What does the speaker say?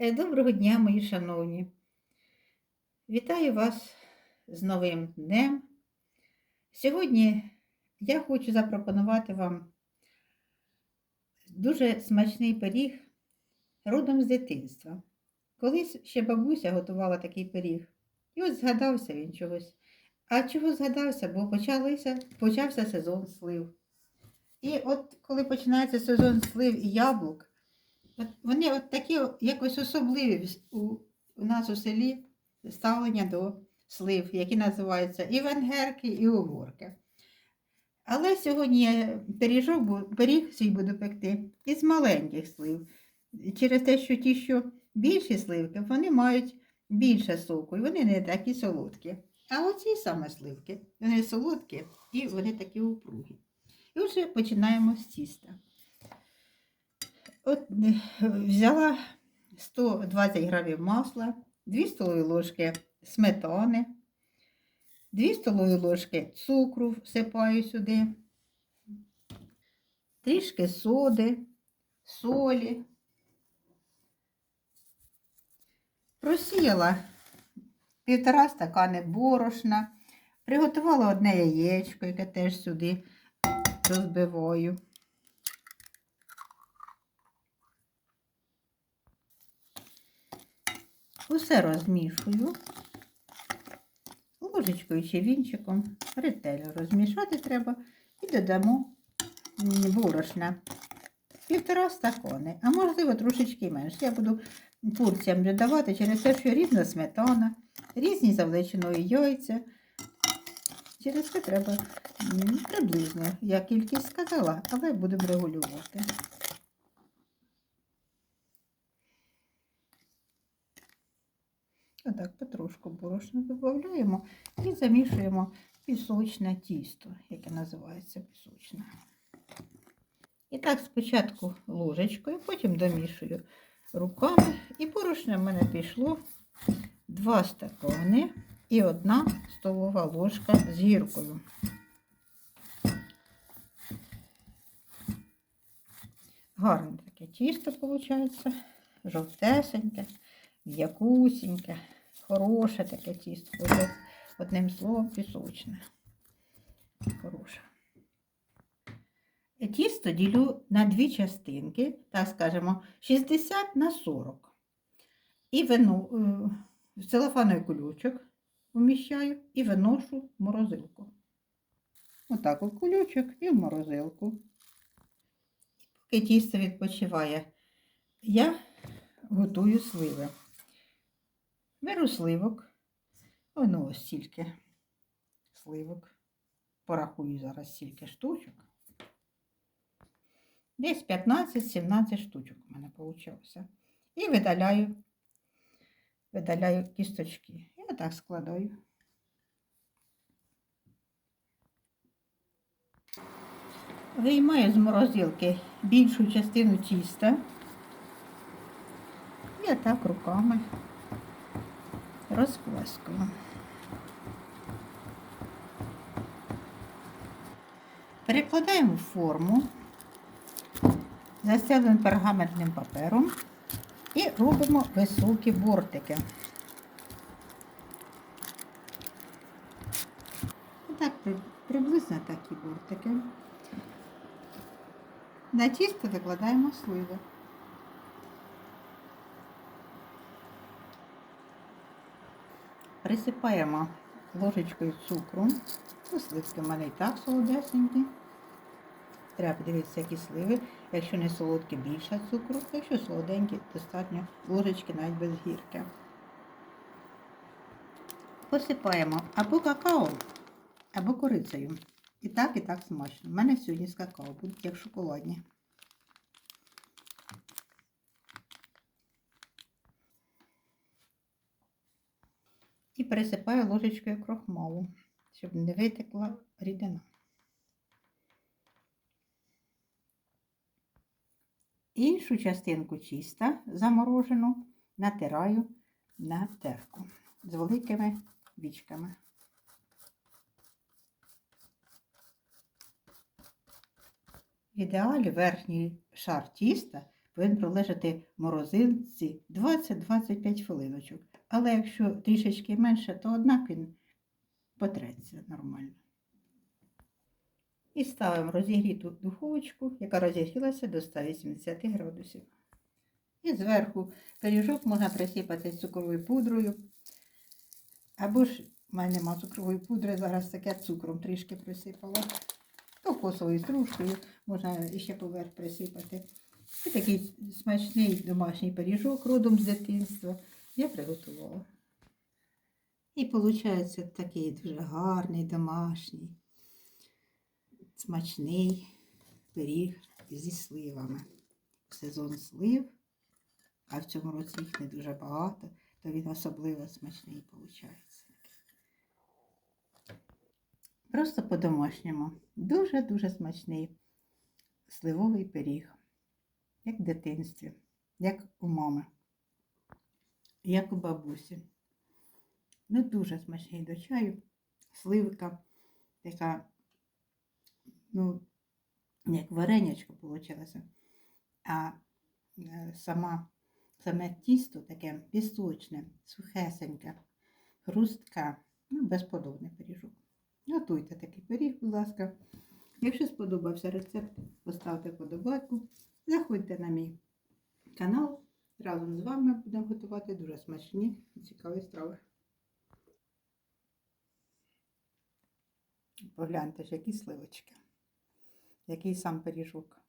Е, Доброго дня, мої шановні. Вітаю вас з новим днем. Сьогодні я хочу запропонувати вам дуже смачний пиріг родом з дитинства. Колись ще бабуся готувала такий пиріг. І ось згадався він чогось. А чого згадався? Бо почалися, почався сезон слив. І от коли починається сезон слив і яблук, вони от такі якось особливі у, у нас у селі ставлення до слив, які називаються і венгерки, і угорки. Але сьогодні я пиріжок, пиріг свій буду пекти із маленьких слив. Через те, що ті, що більші сливки, вони мають більше соку, і вони не такі солодкі. А оці саме сливки, вони солодкі і вони такі упругі. І вже починаємо з тіста. От е, взяла 120 грамів масла, 2 столові ложки сметани, 2 столові ложки цукру всипаю сюди, трішки соди, солі. Просіяла півтора стакани борошна, приготувала одне яєчко, яке теж сюди розбиваю. Усе розмішую. Ложечкою чи вінчиком ретельно розмішати треба і додамо борошна. Півтора стакани, а можливо трошечки менше. Я буду порціям додавати через те, що різна сметана, різні за величиною яйця. Через це треба приблизно, я кількість сказала, але будемо регулювати. Отак потрошку борошна додаємо і замішуємо пісочне тісто, яке називається пісочне. І так спочатку ложечкою, потім домішую руками. І борошна в мене пішло 2 стакани і 1 столова ложка з гіркою. Гарне таке тісто виходить, жовтесеньке, м'якусіньке, хороше таке тісто. Одним словом, пісочне. Хороше. Тісто ділю на дві частинки, так скажемо, 60 на 40. І вину, е, в целофановий кульочок вміщаю і виношу в морозилку. Отак у кульочок і в морозилку. Поки тісто відпочиває, я готую сливи. Беру сливок, воно ось стільки сливок. Порахую зараз стільки штучок. Десь 15-17 штучок у мене вийшло. І видаляю, видаляю кісточки. І отак складаю. Виймаю з морозилки більшу частину тіста. І отак руками розплескую. Перекладаємо форму, застелимо пергаментним папером і робимо високі бортики. Так, приблизно такі бортики. На тісто викладаємо сливи. Присипаємо ложечкою цукру. Ну, сливки в мене і так солодесенькі. Треба подивитися, які сливи. Якщо не солодкі, більше цукру. Якщо солоденькі, достатньо ложечки навіть без гірки. Посипаємо або какао, або корицею. І так, і так смачно. У мене сьогодні з какао будуть як шоколадні. Пересипаю ложечкою крохмалу, щоб не витекла рідина. Іншу частинку тіста заморожену натираю на терку з великими вічками. В ідеалі верхній шар тіста повинен пролежати в морозилці 20-25 хвилиночок. Але якщо трішечки менше, то однак він потреться нормально. І ставимо розігріту духовочку, яка розігрілася до 180 градусів. І зверху пиріжок можна присипати цукровою пудрою. Або ж в мене нема цукрової пудри, зараз таке цукром трішки присипала. Кокосовою стружкою можна ще поверх присипати. І такий смачний домашній пиріжок родом з дитинства я приготувала. І виходить такий дуже гарний домашній, смачний пиріг зі сливами. Сезон слив, а в цьому році їх не дуже багато, то він особливо смачний виходить. Просто по-домашньому. Дуже-дуже смачний сливовий пиріг. Як в дитинстві, як у мами, як у бабусі. Ну, дуже смачний до чаю. Сливка така, ну, як варенячко вийшло. А е, сама, саме тісто таке пісочне, сухесеньке, хрустка, ну, безподобний пиріжок. Готуйте такий пиріг, будь ласка. Якщо сподобався рецепт, поставте подобайку. Заходьте на мій канал. Разом з вами будемо готувати дуже смачні і цікаві страви. Погляньте ж, які сливочки, який сам пиріжок.